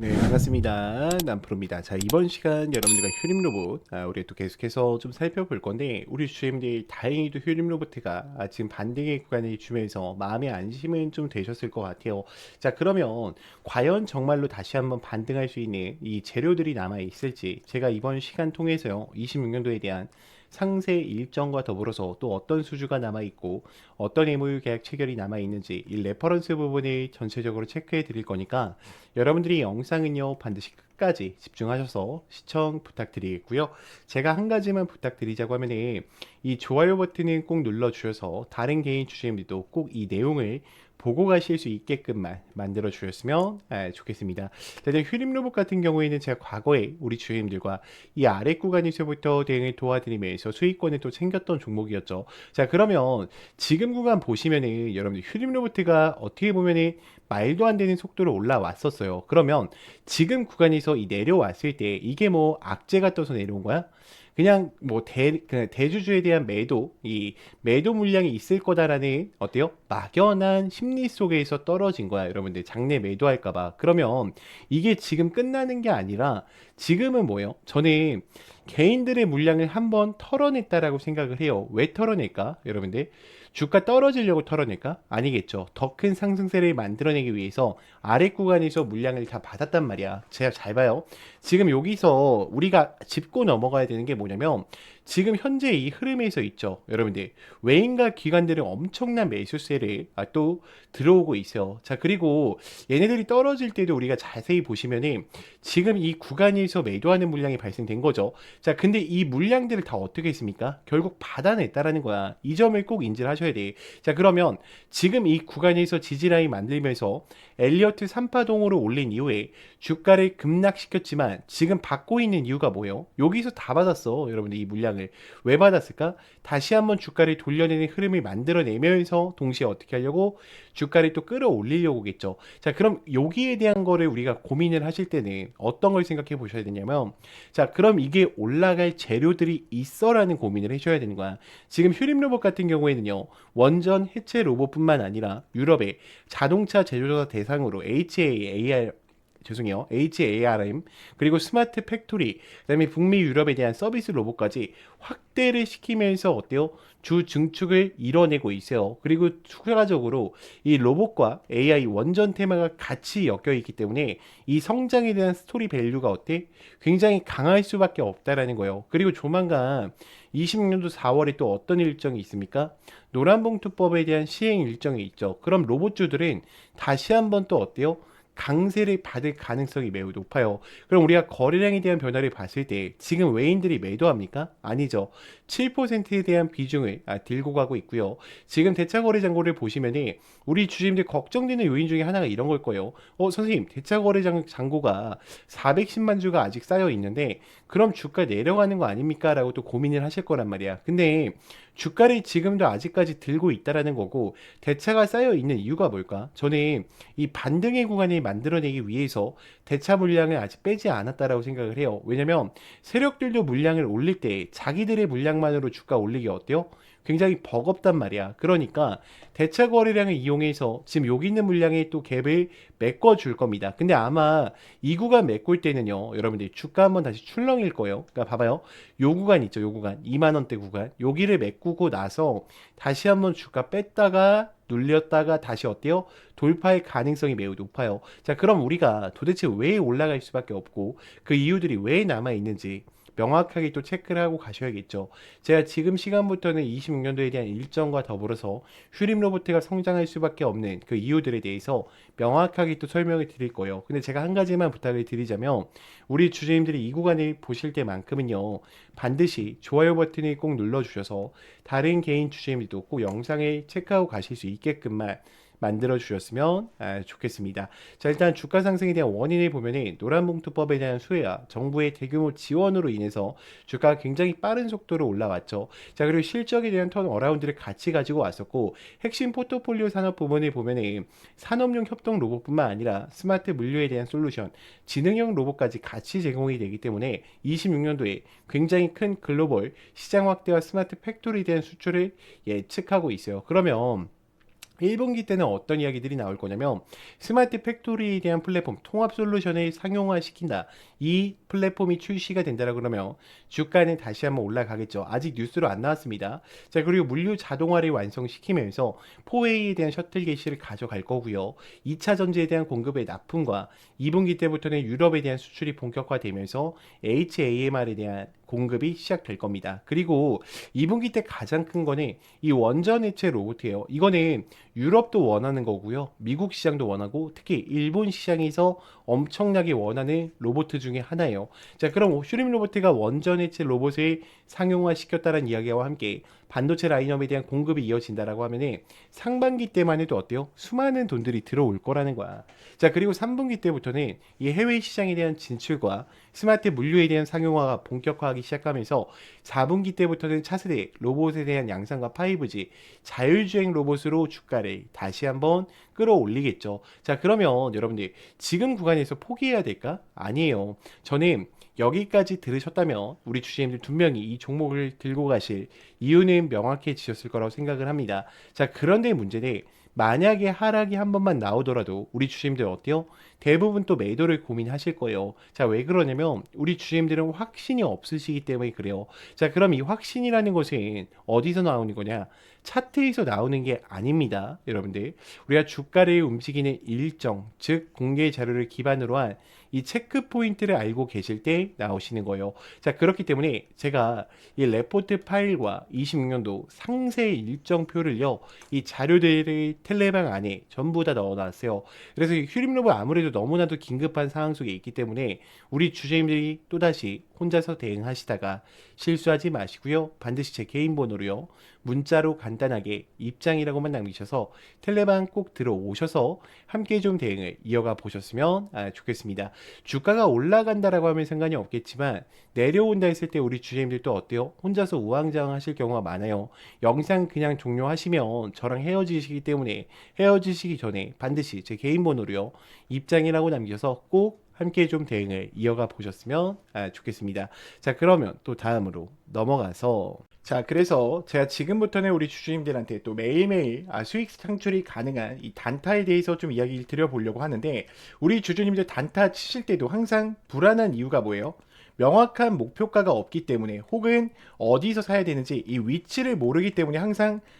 네, 반갑습니다. 남프로입니다. 자, 이번 시간 여러분들과 휴림 로봇, 아, 우리 또 계속해서 좀 살펴볼 건데, 우리 주임들 다행히도 휴림 로봇가 아, 지금 반등의 구간을 주면서 마음의 안심은 좀 되셨을 것 같아요. 자, 그러면 과연 정말로 다시 한번 반등할 수 있는 이 재료들이 남아 있을지, 제가 이번 시간 통해서요, 26년도에 대한 상세 일정과 더불어서 또 어떤 수주가 남아 있고 어떤 MOU 계약 체결이 남아 있는지 이 레퍼런스 부분을 전체적으로 체크해 드릴 거니까 여러분들이 영상은요 반드시 끝까지 집중하셔서 시청 부탁드리겠고요. 제가 한 가지만 부탁드리자고 하면은 이 좋아요 버튼을 꼭 눌러 주셔서 다른 개인 주주님들도 꼭 이 내용을 보고 가실 수 있게끔만 만들어 주셨으면 아, 좋겠습니다. 일단 휴림 로봇 같은 경우에는 제가 과거에 우리 주임들과 이 아래 구간에서부터 대응을 도와드리면서 수익권을 또 챙겼던 종목이었죠. 자 그러면 지금 구간 보시면은 여러분들 휴림 로봇가 어떻게 보면은 말도 안 되는 속도로 올라왔었어요. 그러면 지금 구간에서 이 내려왔을 때 이게 뭐 악재가 떠서 내려온 거야? 그냥 뭐 대, 그 대주주에 대한 매도, 이 매도 물량이 있을 거다라는 어때요? 막연한 심리 속에서 떨어진 거야, 여러분들. 장내 매도할까봐. 그러면 이게 지금 끝나는 게 아니라 지금은 뭐예요? 저는 개인들의 물량을 한번 털어냈다라고 생각을 해요. 왜 털어낼까, 여러분들? 주가 떨어지려고 털어낼까? 아니겠죠. 더 큰 상승세를 만들어내기 위해서 아래 구간에서 물량을 다 받았단 말이야. 제가 잘 봐요. 지금 여기서 우리가 짚고 넘어가야 되는 게 뭐냐면 지금 현재 이 흐름에서 있죠. 여러분들 외인과 기관들은 엄청난 매수세를 아, 또 들어오고 있어요. 자 그리고 얘네들이 떨어질 때도 우리가 자세히 보시면은 지금 이 구간에서 매도하는 물량이 발생된 거죠. 자 근데 이 물량들을 다 어떻게 했습니까? 결국 받아냈다라는 거야. 이 점을 꼭 인지를 하셔야 돼. 자 그러면 지금 이 구간에서 지지라인 만들면서 엘리어트 3파동으로 올린 이후에 주가를 급락시켰지만 지금 받고 있는 이유가 뭐예요? 여기서 다 받았어. 여러분들 이 물량을. 왜 받았을까? 다시 한번 주가를 돌려내는 흐름을 만들어내면서 동시에 어떻게 하려고 주가를 또 끌어올리려고겠죠. 자, 그럼 여기에 대한 거를 우리가 고민을 하실 때는 어떤 걸 생각해 보셔야 되냐면 자, 그럼 이게 올라갈 재료들이 있어라는 고민을 해줘야 되는 거야. 지금 휴림 로봇 같은 경우에는요. 원전 해체 로봇뿐만 아니라 유럽의 자동차 제조사 대상 으로 HAAR 죄송해요. HARM 그리고 스마트 팩토리 그다음에 북미 유럽에 대한 서비스 로봇까지 확대를 시키면서 어때요? 주 증축을 이뤄내고 있어요. 그리고 추가적으로 이 로봇과 AI 원전 테마가 같이 엮여 있기 때문에 이 성장에 대한 스토리 밸류가 어때? 굉장히 강할 수밖에 없다라는 거예요. 그리고 조만간 26년도 4월에 또 어떤 일정이 있습니까? 노란봉투법에 대한 시행 일정이 있죠. 그럼 로봇주들은 다시 한번 또 어때요? 강세를 받을 가능성이 매우 높아요. 그럼 우리가 거래량에 대한 변화를 봤을 때 지금 외인들이 매도합니까? 아니죠. 7%에 대한 비중을 아, 들고 가고 있고요. 지금 대차 거래 잔고를 보시면은 우리 주주님들 걱정되는 요인 중에 하나가 이런 걸 거예요. 어, 선생님, 대차 거래 잔고가 410만 주가 아직 쌓여 있는데 그럼 주가 내려가는 거 아닙니까? 라고 또 고민을 하실 거란 말이야. 근데 주가를 지금도 아직까지 들고 있다라는 거고 대차가 쌓여 있는 이유가 뭘까? 저는 이 반등의 구간을 만들어내기 위해서 대차 물량을 아직 빼지 않았다라고 생각을 해요. 왜냐면 세력들도 물량을 올릴 때 자기들의 물량만으로 주가 올리기 어때요? 굉장히 버겁단 말이야. 그러니까 대차 거래량을 이용해서 지금 여기 있는 물량의 또 갭을 메꿔 줄 겁니다. 근데 아마 이 구간 메꿀 때는요, 여러분들 주가 한번 다시 출렁일 거예요. 그러니까 봐봐요. 요 구간 있죠, 요 구간. 2만 원대 구간. 여기를 메꾸고 나서 다시 한번 주가 뺐다가 눌렸다가 다시 어때요? 돌파의 가능성이 매우 높아요. 자, 그럼 우리가 도대체 왜 올라갈 수밖에 없고 그 이유들이 왜 남아 있는지 명확하게 또 체크를 하고 가셔야겠죠. 제가 지금 시간부터는 26년도에 대한 일정과 더불어서 휴림 로봇가 성장할 수밖에 없는 그 이유들에 대해서 명확하게 또 설명을 드릴 거예요. 근데 제가 한 가지만 부탁을 드리자면 우리 주주님들이 이 구간을 보실 때만큼은요. 반드시 좋아요 버튼을 꼭 눌러주셔서 다른 개인 주주님들도 꼭 영상을 체크하고 가실 수 있게끔만 만들어 주셨으면 아, 좋겠습니다. 자 일단 주가 상승에 대한 원인을 보면은 노란봉투법에 대한 수혜와 정부의 대규모 지원으로 인해서 주가가 굉장히 빠른 속도로 올라왔죠. 자 그리고 실적에 대한 턴 어라운드를 같이 가지고 왔었고 핵심 포트폴리오 산업 부분을 보면은 산업용 협동 로봇뿐만 아니라 스마트 물류에 대한 솔루션, 지능형 로봇까지 같이 제공이 되기 때문에 26년도에 굉장히 큰 글로벌 시장 확대와 스마트 팩토리에 대한 수출을 예측하고 있어요. 그러면 1분기 때는 어떤 이야기들이 나올 거냐면 스마트 팩토리에 대한 플랫폼 통합 솔루션을 상용화시킨다. 이 플랫폼이 출시가 된다라 그러면 주가는 다시 한번 올라가겠죠. 아직 뉴스로 안 나왔습니다. 자 그리고 물류 자동화를 완성시키면서 포웨이에 대한 셔틀 개시를 가져갈 거고요. 2차 전지에 대한 공급의 납품과 2분기 때부터는 유럽에 대한 수출이 본격화되면서 HAMR에 대한 공급이 시작될 겁니다. 그리고 2분기 때 가장 큰 거는 이 원전 해체 로봇이에요. 이거는 유럽도 원하는 거고요. 미국 시장도 원하고 특히 일본 시장에서 엄청나게 원하는 로봇 중에 하나예요. 자, 그럼 슈림 로봇가 원전 해체 로봇을 상용화 시켰다는 이야기와 함께 반도체 라인업에 대한 공급이 이어진다라고 하면은 상반기 때만 해도 어때요? 수많은 돈들이 들어올 거라는 거야. 자, 그리고 3분기 때부터는 이 해외 시장에 대한 진출과 스마트 물류에 대한 상용화가 본격화하기 시작하면서 4분기 때부터는 차세대 로봇에 대한 양산과 5G 자율주행 로봇으로 주가를 다시 한번 끌어올리겠죠. 자, 그러면 여러분들 지금 구간에 서 포기해야 될까? 아니에요. 저는 여기까지 들으셨다면 우리 주주님들 두 명이 이 종목을 들고 가실 이유는 명확해지셨을 거라고 생각을 합니다. 자, 그런데 문제는 만약에 하락이 한 번만 나오더라도 우리 주주님들 어때요? 대부분 또 매도를 고민하실 거예요. 자, 왜 그러냐면 우리 주주님들은 확신이 없으시기 때문에 그래요. 자, 그럼 이 확신이라는 것은 어디서 나오는 거냐? 차트에서 나오는 게 아닙니다. 여러분들. 우리가 주가를 움직이는 일정, 즉 공개 자료를 기반으로 한 이 체크 포인트를 알고 계실 때 나오시는 거예요. 자, 그렇기 때문에 제가 이 레포트 파일과 26년도 상세 일정표를요, 이 자료들을 텔레방 안에 전부 다 넣어 놨어요. 그래서 휴림로브 아무래도 너무나도 긴급한 상황 속에 있기 때문에 우리 주주님들이 또다시 혼자서 대응하시다가 실수하지 마시고요. 반드시 제 개인 번호로요. 문자로 간단하게 입장이라고만 남기셔서 텔레방 꼭 들어오셔서 함께 좀 대응을 이어가 보셨으면 아, 좋겠습니다. 주가가 올라간다라고 하면 상관이 없겠지만 내려온다 했을 때 우리 주주님들도 어때요? 혼자서 우왕좌왕 하실 경우가 많아요. 영상 그냥 종료하시면 저랑 헤어지시기 때문에 헤어지시기 전에 반드시 제 개인 번호로요. 입장이라고 남겨서 꼭 함께 좀 대응을 이어가 보셨으면 아, 좋겠습니다. 자, 그러면 또 다음으로 넘어가서 자, 그래서 제가 지금부터는 우리 주주님들한테 또 매일매일 아, 수익 창출이 가능한 이 단타에 대해서 좀 이야기를 드려보려고 하는데 우리 주주님들 단타 치실 때도 항상 불안한 이유가 뭐예요? 명확한 목표가가 없기 때문에 혹은 어디서 사야 되는지 이 위치를 모르기 때문에 항상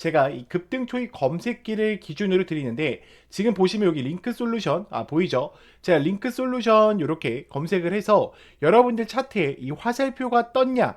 제가 이 급등 초입 검색기를 기준으로 드리는데 지금 보시면 여기 링크 솔루션 아 보이죠? 제가 링크 솔루션 이렇게 검색을 해서 여러분들 차트에 이 화살표가 떴냐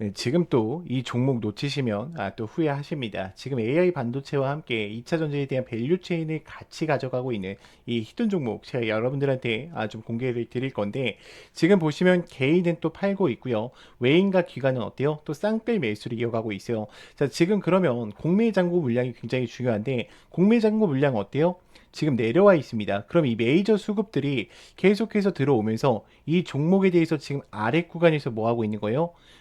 네, 지금 또 이 종목 놓치시면 아, 또 후회하십니다. 지금 AI 반도체와 함께 2차 전지에 대한 밸류 체인을 같이 가져가고 있는 이 히든 종목 제가 여러분들한테 아, 좀 공개를 드릴 건데 지금 보시면 개인은 또 팔고 있고요. 외인과 기관은 어때요? 또 쌍끌 매수를 이어가고 있어요. 자, 지금 그러면 공매 잔고 물량이 굉장히 중요한데 공매 잔고 물량 어때요? 지금 내려와 있습니다. 그럼 이 메이저 수급들이 계속해서 들어오면서 이 종목에 대해서 지금 아래 구간에서 뭐 하고 있는 거예요?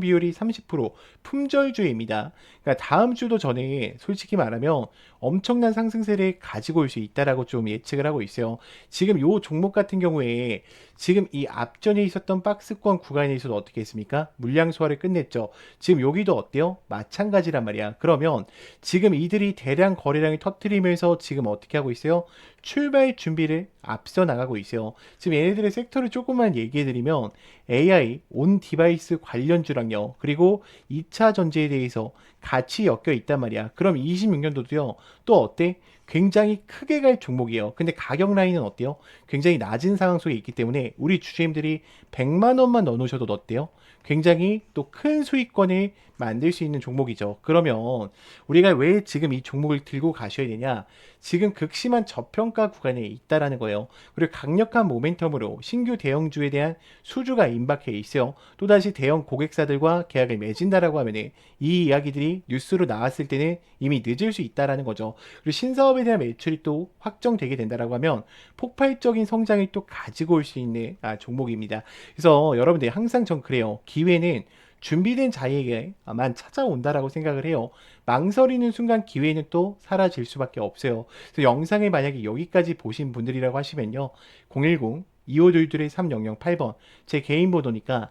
비율이 30%, 품절주입니다. 그러니까 다음 주도 전에 솔직히 말하면 엄청난 상승세를 가지고 올 수 있다라고 좀 예측을 하고 있어요. 지금 요 종목 같은 경우에 지금 이 앞전에 있었던 박스권 구간에서도 어떻게 했습니까? 물량 소화를 끝냈죠. 지금 여기도 어때요? 마찬가지란 말이야. 그러면 지금 이들이 대량 거래량을 터트리면서 지금 어떻게 하고 있어요? 출발 준비를 앞서 나가고 있어요. 지금 얘네들의 섹터를 조금만 얘기해 드리면 AI, 온 디바이스 관련주랑 요. 그리고 2차 전지에 대해서 같이 엮여 있단 말이야. 그럼 26년도도요. 또 어때? 굉장히 크게 갈 종목이에요. 근데 가격 라인은 어때요? 굉장히 낮은 상황 속에 있기 때문에 우리 주주님들이 100만 원만 넣어 놓으셔도 어때요? 굉장히 또 큰 수익권을 만들 수 있는 종목이죠. 그러면 우리가 왜 지금 이 종목을 들고 가셔야 되냐? 지금 극심한 저평가 구간에 있다라는 거예요. 그리고 강력한 모멘텀으로 신규 대형주에 대한 수주가 임박해 있어요. 또다시 대형 고객사들과 계약을 맺은다라고 하면은 이 이야기들이 뉴스로 나왔을 때는 이미 늦을 수 있다라는 거죠. 그리고 신사업에 대한 매출이 또 확정되게 된다라고 하면 폭발적인 성장을 또 가지고 올 수 있는 아, 종목입니다. 그래서 여러분들 항상 전 그래요. 기회는 준비된 자에게만 찾아온다라고 생각을 해요. 망설이는 순간 기회는 또 사라질 수밖에 없어요. 그래서 영상을 만약에 여기까지 보신 분들이라고 하시면요. 010 2522 3008번 제 개인 번호니까